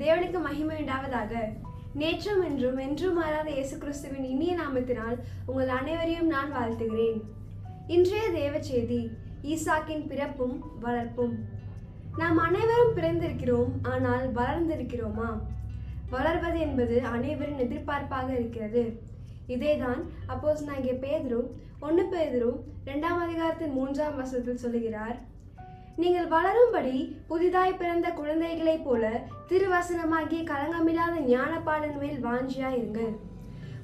தேவனுக்கு மகிமை உண்டாவதாக. நேற்றும் என்றும் என்றும் மாறாத இயேசு கிறிஸ்துவின் இனிய நாமத்தினால் உங்கள் அனைவரையும் நான் வாழ்த்துகிறேன். இன்றைய தேவ செய்தி ஈசாக்கின் பிறப்பும் வளர்ப்பும். நாம் அனைவரும் பிறந்திருக்கிறோம் ஆனால் வளர்ந்திருக்கிறோமா? வளர்வது என்பது அனைவரின் எதிர்பார்ப்பாக இருக்கிறது. இதேதான் அப்போஸ் நாங்கள் பேதரும் ஒன்று பேதரும் ரெண்டாம் அதிகாரத்தின் மூன்றாம் வசத்தில் சொல்லுகிறார் நீங்கள் வளரும்படி புதிதாய் பிறந்த குழந்தைகளைப் போல திருவசனமாகிய களங்கமில்லாத ஞானப்பாலின் மேல் வாஞ்சியாயிருங்கள்.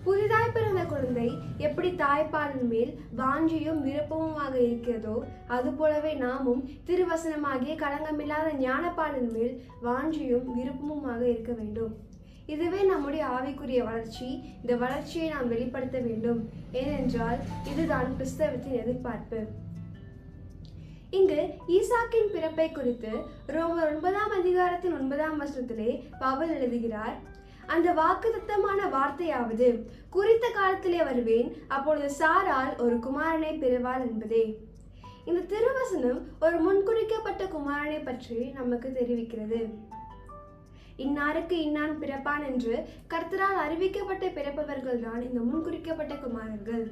புதிதாய் பிறந்த குழந்தை எப்படி தாய்ப்பாலின் மேல் வாஞ்சியும் விருப்பமுமாக இருக்கிறதோ அதுபோலவே நாமும் திருவசனமாகிய களங்கமில்லாத ஞானப்பாலின் மேல் வாஞ்சியும் விருப்பமுமாக இருக்க வேண்டும். இதுவே நம்முடைய ஆவிக்குரிய வளர்ச்சி. இந்த வளர்ச்சியை நாம் வெளிப்படுத்த வேண்டும். ஏனென்றால் இதுதான் கிறிஸ்தவத்தின் எதிர்பார்ப்பு. இங்கு ஈசாக்கின் பிறப்பை குறித்து ரோமர் ஒன்பதாம் அதிகாரத்தின் ஒன்பதாம் வசனத்திலே பவுல் எழுதுகிறார். அந்த வாக்குத்தத்தமான வார்த்தையாவது குறித்த காலத்திலே வருவேன் அப்பொழுது சாரால் ஒரு குமாரனை பெறுவாள் என்பதே. இந்த திருவசனம் ஒரு முன்குறிக்கப்பட்ட குமாரனை பற்றி நமக்கு தெரிவிக்கிறது. இன்னாருக்கு இன்னான் பிறப்பான் என்று கர்த்தரால் அறிவிக்கப்பட்ட பிறப்பவர்கள் தான் இந்த முன்குறிக்கப்பட்ட குமாரர்கள்.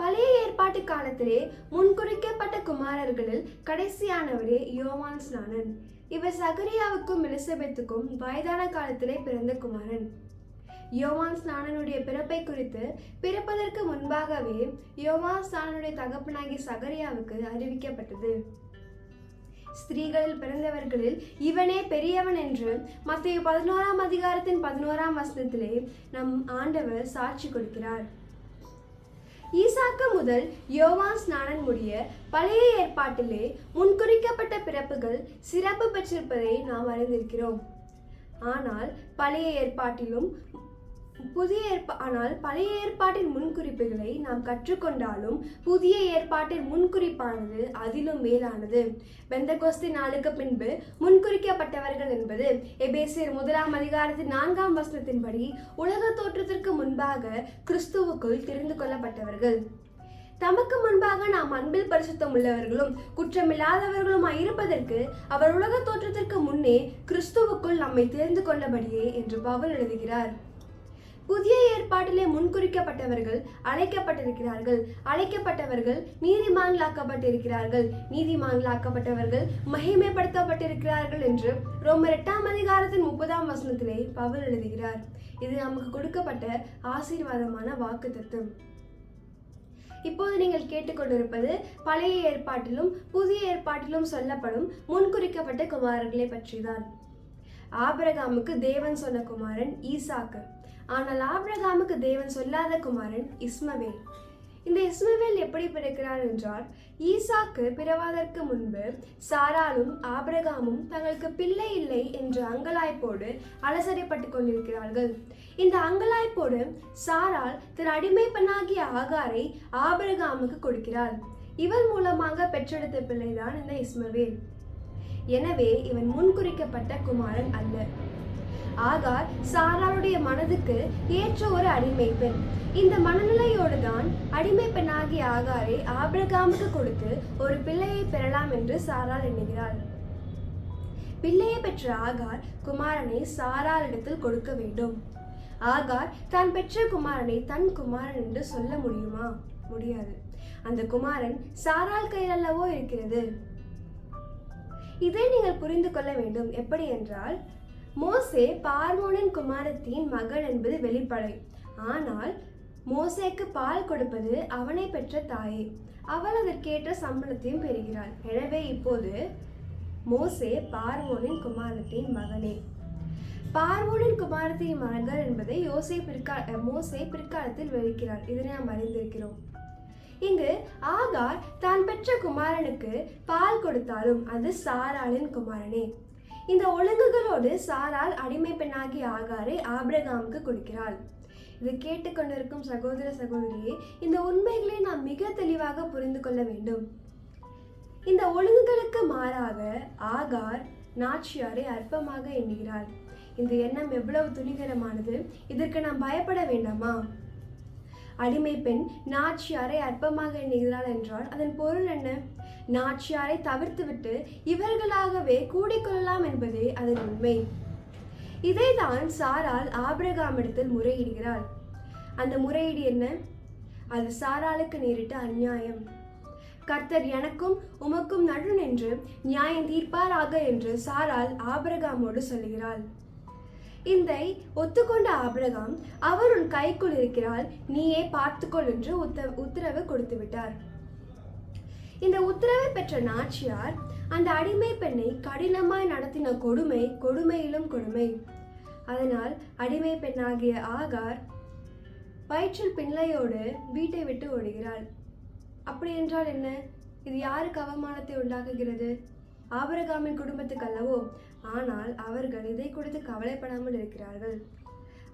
பழைய ஏற்பாட்டு காலத்திலே முன்குறிக்கப்பட்ட குமாரர்களில் கடைசியானவரே யோவான் ஸ்நானன். இவர் சகரியாவுக்கும் எலிசபெத்துக்கும் வயதான காலத்திலே பிறந்த குமாரன். யோவான் ஸ்நானனுடைய பிறப்பை குறித்து பிறப்பதற்கு முன்பாகவே யோவான் ஸ்நானனுடைய தகப்பனாகிய சகரியாவுக்கு அறிவிக்கப்பட்டது. ஸ்திரீகளில் பிறந்தவர்களில் இவனே பெரியவன் என்று மத்திய பதினோராம் அதிகாரத்தின் பதினோராம் வசனத்திலே நம் ஆண்டவர் சாட்சி கொடுக்கிறார். ஈசாக்கு முதல் யோவான் ஸ்நானன் முடிய பழைய ஏற்பாட்டிலே முன்குறிக்கப்பட்ட பிறப்புகள் சிறப்பு பெற்றிருப்பதை நாம் அறிந்திருக்கிறோம். ஆனால் பழைய ஏற்பாட்டிலும் புதிய ஏற்பா ஆனால் பழைய ஏற்பாட்டின் முன்குறிப்புகளை நாம் கற்றுக்கொண்டாலும் புதிய ஏற்பாட்டின் முன்குறிப்பானது அதிலும் மேலானது. பெந்தகோஸ்தி நாளுக்கு பின்பு முன்குறிக்கப்பட்டவர்கள் என்பது எபேசியர் முதலாம் அதிகாரத்தின் நான்காம் வசனத்தின்படி உலக தோற்றத்திற்கு முன்பாக கிறிஸ்துவுக்குள் தெரிந்து கொள்ளப்பட்டவர்கள். தமக்கு முன்பாக நாம் அன்பில் பரிசுத்தம் உள்ளவர்களும் குற்றமில்லாதவர்களுமாய் இருப்பதற்கு அவர் உலக தோற்றத்திற்கு முன்னே கிறிஸ்துவுக்குள் நம்மை தெரிந்து கொண்டபடியே என்று பவுல் எழுதுகிறார். புதிய ஏற்பாட்டிலே முன்குறிக்கப்பட்டவர்கள் அழைக்கப்பட்டிருக்கிறார்கள். அழைக்கப்பட்டவர்கள் நீதிமான்களாக்கப்பட்டிருக்கிறார்கள். நீதிமான்களாக்கப்பட்டவர்கள் மகிமைப்படுத்தப்பட்டிருக்கிறார்கள் என்று ரோமர் எட்டாம் அதிகாரத்தின் முப்பதாம் வசனத்திலே பவுல் எழுதுகிறார். இது நமக்கு கொடுக்கப்பட்ட ஆசீர்வாதமான வாக்கு தத்துவம் இப்போது நீங்கள் கேட்டுக்கொண்டிருப்பது பழைய ஏற்பாட்டிலும் புதிய ஏற்பாட்டிலும் சொல்லப்படும் முன்குறிக்கப்பட்ட குமாரர்களை பற்றிதான். ஆபரகாமுக்கு தேவன் சொன்ன குமாரன் ஈசாக்கு. ஆனால் ஆபிரகாமுக்கு தேவன் சொல்லாத குமாரன் இஸ்மவேல். இந்த இஸ்மவேல் எப்படி பிறக்கிறார் என்றால் ஈசாக்கு பிறவாதற்கு முன்பு சாராலும் ஆபிரகாமும் தங்களுக்கு பிள்ளை இல்லை என்ற அங்கலாய்ப்போடு அலசடைப்பட்டு கொண்டிருக்கிறார்கள். இந்த அங்கலாய்ப்போடு சாரால் தன் அடிமை பெண்ணாகிய ஆகாரை ஆபிரகாமுக்கு கொடுக்கிறார் இவர் மூலமாக பெற்றெடுத்த பிள்ளைதான் இந்த இஸ்மவேல். எனவே இவன் முன்குறிக்கப்பட்ட குமாரன் அல்ல. ஆகார் சாராளுடைய மனதுக்கு ஏற்ற ஒரு அடிமை பெண் இந்த மனநிலையோடு தான் அடிமை பெண்ணாகிய ஆகாரை ஆபிரகாமுக்கு கொடுத்து ஒரு பிள்ளையை பெறலாம் என்று சாரால் எண்ணுகிறாள். பிள்ளையை பெற்ற ஆகார் குமாரனை சாராளிடத்தில் கொடுக்க வேண்டும். ஆகார் தான் பெற்ற குமாரனை தன் குமாரன் என்று சொல்ல முடியுமா? முடியாது. அந்த குமாரன் சாரால் கையில் அல்லவோ இருக்கிறது. இதை நீங்கள் புரிந்து கொள்ள வேண்டும். எப்படி என்றால் மோசே பார்வோனின் குமாரத்தின் மகள் என்பது வெளிப்படை. ஆனால் மோசேக்கு பால் கொடுப்பது அவனை பெற்ற தாயே. அவள் அதற்கேற்ற சம்பளத்தையும் பெறுகிறாள். எனவே இப்போது மோசே பார்வோனின் குமாரத்தின் மகனே. பார்வோனின் குமாரத்தின் மகன் என்பதை யோசே பிற்கா மோசே பிற்காலத்தில் வெளிக்கிறார் இதனை நாம் அறிந்திருக்கிறோம். இங்கு ஆகார் தான் பெற்ற குமாரனுக்கு பால் கொடுத்தாலும் அது சாராளின் குமாரனே. இந்த ஒழுங்குகளோடு சாரால் அடிமை பெண்ணாகிய ஆகாரை ஆபிரகாமுக்கு கொடுக்கிறாள். இது கேட்டுக்கொண்டிருக்கும் சகோதர சகோதரியே இந்த உண்மைகளை நாம் மிக தெளிவாக புரிந்து கொள்ள வேண்டும். இந்த ஒழுங்குகளுக்கு மாறாக ஆகார் நாச்சியாரை அற்பமாக எண்ணுகிறாள். இந்த எண்ணம் எவ்வளவு துணிகரமானது? இதற்கு நாம் பயப்பட வேண்டாமா? அடிமை பெண் நாச்சியாரை அற்பமாக எண்ணுகிறாள் என்றால் அதன் பொருள் என்ன? நாச்சியாரை தவிர்த்துவிட்டு இவர்களாகவே கூடிக்கொள்ளலாம் என்பதே அதன் உண்மை. இதைதான் சாரால் ஆபிரகாமிடத்தில் முறையிடுகிறாள். அந்த முறையீடு என்ன? அது சாராளுக்கு நேரிட்ட அநியாயம். கர்த்தர் எனக்கும் உமக்கும் நடு நின்று நியாயம் தீர்ப்பாராக என்று சாரால் ஆபிரகாமோடு சொல்லுகிறாள். இதை ஒத்துக்கொண்ட ஆபிரகாம் அவர் உன் கைக்குள் இருக்கிறாள் நீயே பார்த்துக்கொள் என்று உத்த உத்தரவு கொடுத்து விட்டார் இந்த உத்தரவை பெற்ற நாச்சியார் அந்த அடிமை பெண்ணை கடினமாய் நடத்தின கொடுமை கொடுமையிலும் கொடுமை. அதனால் அடிமை பெண்ணாகிய ஆகார் வயிற்றில் பிள்ளையோடு வீட்டை விட்டு ஓடுகிறாள். அப்படி என்றால் என்ன? இது யாருக்கு அவமானத்தை உண்டாக்குகிறது? ஆபரகாமின் குடும்பத்துக்கு அல்லவோ ஆனால் அவர்கள் இதை குறித்து கவலைப்படாமல் இருக்கிறார்கள்.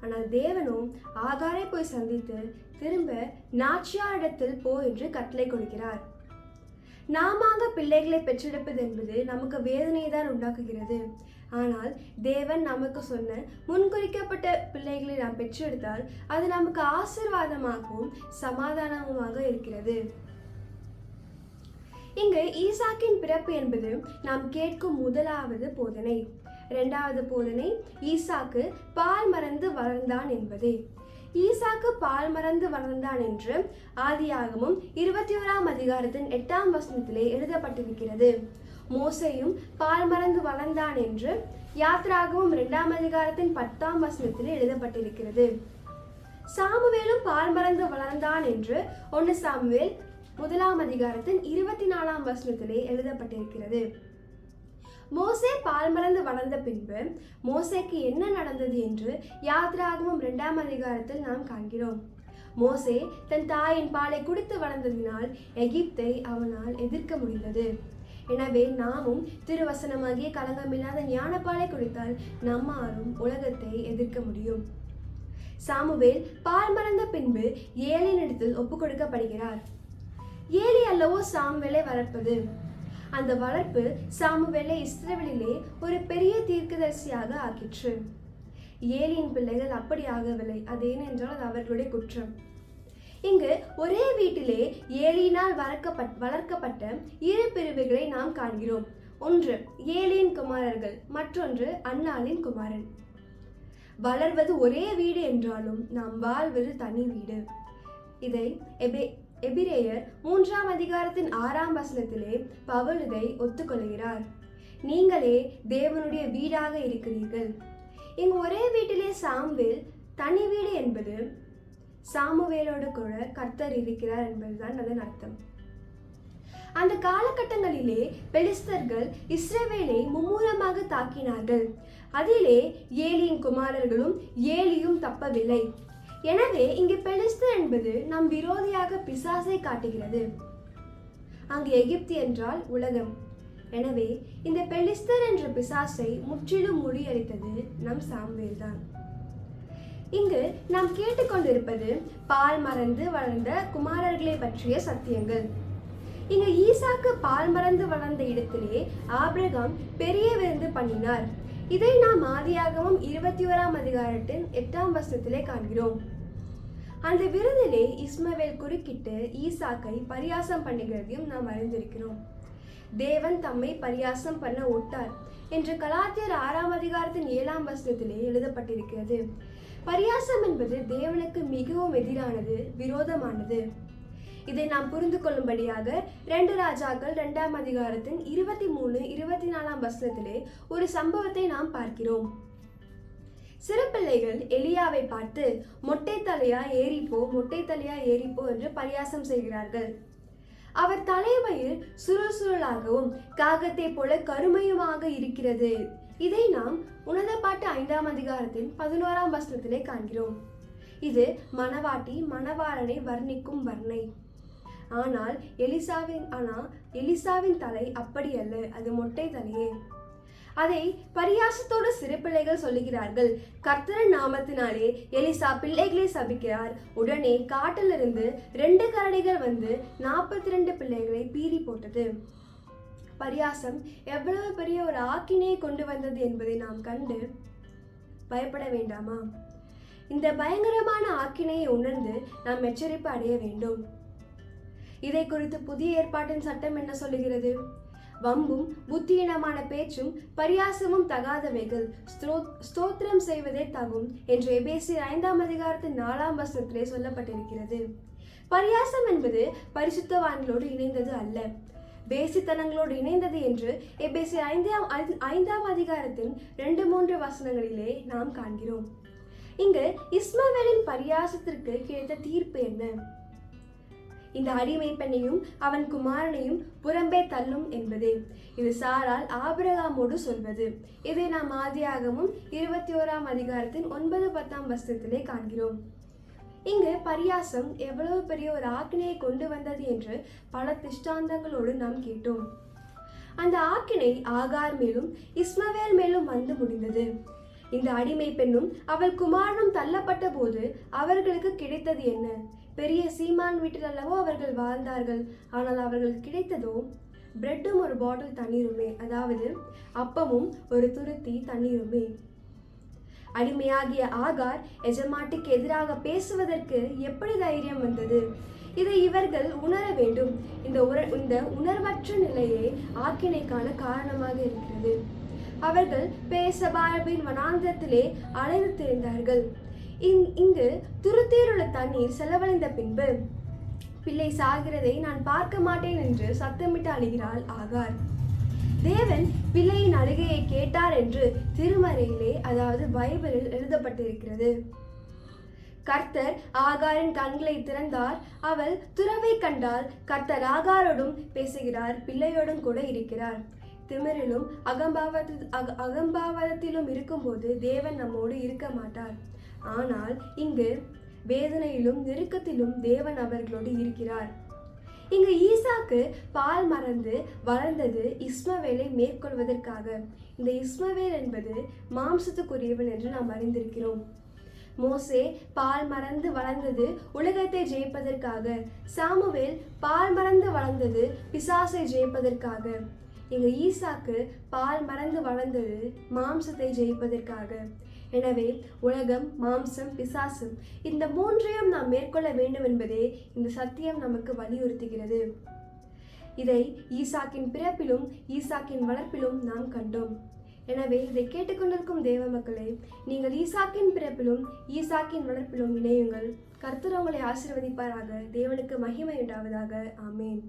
ஆனால் தேவனும் ஆகாரை போய் சந்தித்து திரும்ப நாச்சியாரிடத்தில் போ என்று கட்டளை கொடுக்கிறார். நாமாக பிள்ளைகளை பெற்றெடுப்பது என்பது நமக்கு வேதனையை தான் உண்டாக்குகிறது. ஆனால் தேவன் நமக்கு சொன்ன முன்குறிக்கப்பட்ட பிள்ளைகளை நாம் பெற்றெடுத்தால் அது நமக்கு ஆசிர்வாதமாகவும் சமாதானமுமாக இருக்கிறது. இங்கு ஈசாக்கின் பிறப்பு என்பது நாம் கேட்கும் முதலாவது போதனை. இரண்டாவது போதனை ஈசாக்கு பால் மறந்து வளர்ந்தான் என்பதே. ஈசாக்கு பால் மறந்து வளர்ந்தான் என்று ஆதியாகமும் இருபத்தி ஓராம் அதிகாரத்தின் எட்டாம் வசனத்திலே எழுதப்பட்டிருக்கிறது. மோசையும் பால் மறந்து வளர்ந்தான் என்று யாத்ராகவும் இரண்டாம் அதிகாரத்தின் பத்தாம் வசனத்தில் எழுதப்பட்டிருக்கிறது. சாமுவேலும் பால் மறந்து வளர்ந்தான் என்று ஒன்று சாமுவேல் முதலாம் அதிகாரத்தின் இருபத்தி நாலாம் வசனத்திலே எழுதப்பட்டிருக்கிறது. மோசே பால் மறந்து வளர்ந்த பின்பு மோசேக்கு என்ன நடந்தது என்று யாத்ராகமும் இரண்டாம் அதிகாரத்தில் நாம் காண்கிறோம். மோசே தன் தாயின் பாலை குடித்து வளர்ந்ததினால் எகிப்தை அவனால் எதிர்க்க முடிந்தது. எனவே நாமும் திருவசனமாகிய களங்கமில்லாத ஞானப்பாலை குடித்தால் நம்மாலும் உலகத்தை எதிர்க்க முடியும். சாமுவேல் பால் மறந்த பின்பு ஏழையினிடத்தில் ஒப்புக் கொடுக்கப்படுகிறார் ஏழி அல்லவோ சாமுவேலை வளர்ப்பது அந்த வளர்ப்பு சாமுவேலை இஸ்ரவேலிலே ஒரு பெரிய தீர்க்கதரிசியாக ஆக்கிற்று. ஏலியின் பிள்ளைகள் அப்படி ஆகவில்லை. அது ஏனென்றால் அது அவர்களுடைய குற்றம். இங்கு ஒரே வீட்டிலே ஏலியினால் வளர்க்கப்பட் வளர்க்கப்பட்ட இரு பிரிவுகளை நாம் காண்கிறோம். ஒன்று ஏலியின் குமாரர்கள் மற்றொன்று அன்னாளின் குமாரன். வளர்வது ஒரே வீடு என்றாலும் நாம் வாழ்வது தனி வீடு. இதை எபே எபிரேயர் மூன்றாம் அதிகாரத்தின் ஆறாம் வசனத்திலே பவுல் இதை ஒத்துக்கொள்கிறார். நீங்களே தேவனுடைய வீடாக இருக்கிறீர்கள். இங்கு ஒரே வீட்டிலே சாம்வேல் தனி வீடு என்பது சாமுவேலோடு கூட கர்த்தர் இருக்கிறார் என்பதுதான் அதன் அர்த்தம். அந்த காலகட்டங்களிலே பெலிஸ்தர்கள் இஸ்ரேவேலை மும்முரமாக தாக்கினார்கள். அதிலே ஏலியின் குமாரர்களும் ஏலியும் தப்பவில்லை. எனவே இங்கு பெலிஸ்தர் என்பது நம் விரோதியாக பிசாசை காட்டுகிறது. அங்கு எகிப்து என்றால் உலகம். எனவே இந்த பெலிஸ்தர் என்ற பிசாசை முற்றிலும் முறியடித்தது நம் சாம்வேல் தான். இங்கு நாம் கேட்டுக்கொண்டிருப்பது பால் மறந்து வளர்ந்த குமாரர்களை பற்றிய சத்தியங்கள். இங்கு ஈசாக்கு பால் மறந்து வளர்ந்த இடத்திலே ஆபிரகாம் பெரிய விருந்து பண்ணினார். இதை நாம் ஆதியாகவும் இருபத்தி ஓராம் அதிகாரத்தின் எட்டாம் வருஷத்திலே காண்கிறோம். அந்த விருதிலே இஸ்மவேல் குறுக்கிட்டு ஈசாக்கை பரியாசம் பண்ணுகிறதையும் நாம் அறிந்திருக்கிறோம். தேவன் தம்மை பரியாசம் பண்ண ஒட்டார் என்று கலாத்தியர் ஆறாம் அதிகாரத்தின் ஏழாம் வசனத்திலே எழுதப்பட்டிருக்கிறது. பரியாசம் என்பது தேவனுக்கு மிகவும் எதிரானது விரோதமானது. இதை நாம் புரிந்து கொள்ளும்படியாக ரெண்டு ராஜாக்கள் ரெண்டாம் அதிகாரத்தின் இருபத்தி மூணு இருபத்தி நாலாம் வசனத்திலே ஒரு சம்பவத்தை நாம் பார்க்கிறோம். சிறு பிள்ளைகள் எலியாவை பார்த்து மொட்டை தலையா ஏறிப்போ மொட்டை தலையா ஏறிப்போ என்று பரியாசம் செய்கிறார்கள். அவர் தலைமையில் சுருசுருளாகவும் காகத்தை போல கருமையுமாக இருக்கிறது. இதை நாம் உணர்ந்த பாட்டு ஐந்தாம் அதிகாரத்தின் பதினோராம் வசனத்திலே காண்கிறோம். இது மணவாட்டி மணவாளனை வர்ணிக்கும் வர்ணை. ஆனால் எலிசாவின் ஆனால் எலிசாவின் தலை அப்படி அல்ல அது மொட்டை தலையே. அதை பரியாசத்தோடு சிறு பிள்ளைகள் சொல்லுகிறார்கள். கர்த்தரன் நாமத்தினாலே எலிசா பிள்ளைகளை சபிக்கிறார். உடனே காட்டிலிருந்து ரெண்டு கரடிகள் வந்து நாற்பத்தி ரெண்டு பிள்ளைகளை பீறி போட்டது. பரியாசம் எவ்வளவு பெரிய ஒரு ஆக்கினையை கொண்டு வந்தது என்பதை நாம் கண்டு பயப்பட வேண்டாமா? இந்த பயங்கரமான ஆக்கினையை உணர்ந்து நாம் எச்சரிப்பு அடைய வேண்டும். இதை குறித்து புதிய ஏற்பாட்டின் சட்டம் என்ன சொல்லுகிறது? வம்பும் புத்தியீனமான பேச்சும் பரியாசமும் தகாதவைகள். ஸ்தோத்திரம் செய்வதே தகும் என்று எபேசியர் ஐந்தாம் அதிகாரத்தின் நாலாம் வசனத்திலே சொல்லப்பட்டிருக்கிறது. பரியாசம் என்பது பரிசுத்தவான்களோடு இணைந்தது அல்ல. பேசித்தனங்களோடு இணைந்தது என்று எபேசி ஐந்தாம் ஐ- ஐந்தாம் அதிகாரத்தின் ரெண்டு மூன்று வசனங்களிலே நாம் காண்கிறோம். இங்கு இஸ்மவேலின் பரியாசத்திற்கு கிடைத்த தீர்ப்பு என்ன? இந்த அடிமை பெண்ணையும் அவன் குமாரனையும் புறம்பே தள்ளும் என்பதே. இது சாரால் ஆபிரகாமோடு சொல்வது. இதை நாம் ஆதியாகமும் இருபத்தி ஓராம் அதிகாரத்தின் ஒன்பது பத்தாம் வசனத்திலே காண்கிறோம். இங்கு பரியாசம் எவ்வளவு பெரிய ஒரு ஆக்கினையை கொண்டு வந்தது என்று பல திஷ்டாந்தங்களோடு நாம் கேட்டோம். அந்த ஆக்கினை ஆகார் மேலும் இஸ்மவேல் மேலும் வந்து முடிந்தது. இந்த அடிமை பெண்ணும் அவள் குமாரனும் தள்ளப்பட்ட போது அவர்களுக்கு கிடைத்தது என்ன? பெரிய சீமான் வீட்டில் அல்லவோ அவர்கள் வாழ்ந்தார்கள். ஆனால் அவர்கள் கிடைத்ததோ பிரெட்டும் ஒரு பாட்டில் தண்ணீருமே. அதாவது அப்பமும் ஒரு துருத்தி தண்ணீருமே. அடிமையாகிய ஆகார் எஜமாட்டிக்கு எதிராக பேசுவதற்கு எப்படி தைரியம் வந்தது? இதை இவர்கள் உணர வேண்டும். இந்த உர இந்த உணர்வற்ற நிலையே ஆக்கினைக்கான காரணமாக இருக்கிறது. அவர்கள் பேசபாபின் வனாந்திரத்திலே அலைந்து திரிந்தார்கள். இங் இங்கு துருத்தீருள்ள தண்ணீர் செலவழிந்த பின்பு பிள்ளை சாகிறதை நான் பார்க்க மாட்டேன் என்று சத்தமிட்டு அழுகிறாள் ஆகார். தேவன் பிள்ளையின் அழுகையை கேட்டார் என்று திருமறையிலே அதாவது பைபிளில் எழுதப்பட்டிருக்கிறது. கர்த்தர் ஆகாரின் கண்களை திறந்தார். அவள் துறவை கண்டால் கர்த்தர் ஆகாரோடும் பேசுகிறார் பிள்ளையோடும் கூட இருக்கிறார். திமிரிலும் அகம்பாவத அக அகம்பாவதத்திலும் இருக்கும்போது தேவன் நம்மோடு இருக்க மாட்டார். ஆனால் இங்கு வேதனையிலும் நெருக்கத்திலும் தேவன் அவர்களோடு இருக்கிறார். இங்கு ஈசாக்கு பால் மறந்து வளர்ந்தது இஸ்மவேலை மேற்கொள்வதற்காக. இந்த இஸ்மவேல் என்பது மாம்சத்துக்குரியவன் என்று நாம் அறிந்திருக்கிறோம். மோசே பால் மறந்து வளர்ந்தது உலகத்தை ஜெயிப்பதற்காக. சாமுவேல் பால் மறந்து வளர்ந்தது பிசாசை ஜெயிப்பதற்காக. இங்கு ஈசாக்கு பால் மறந்து வளர்ந்தது மாம்சத்தை ஜெயிப்பதற்காக. எனவே உலகம் மாம்சம் பிசாசம் இந்த மூன்றையும் நாம் மேற்கொள்ள வேண்டும் என்பதே இந்த சத்தியம் நமக்கு வலியுறுத்துகிறது. இதை ஈசாக்கின் பிறப்பிலும் ஈசாக்கின் வளர்ப்பிலும் நாம் கண்டோம். எனவே இதை கேட்டுக்கொண்டிருக்கும் தேவ மக்களே நீங்கள் ஈசாக்கின் பிறப்பிலும் ஈசாக்கின் வளர்ப்பிலும் இணையுங்கள். கர்த்தர் உங்களை ஆசிர்வதிப்பாராக. தேவனுக்கு மகிமை உண்டாவதாக. ஆமேன்.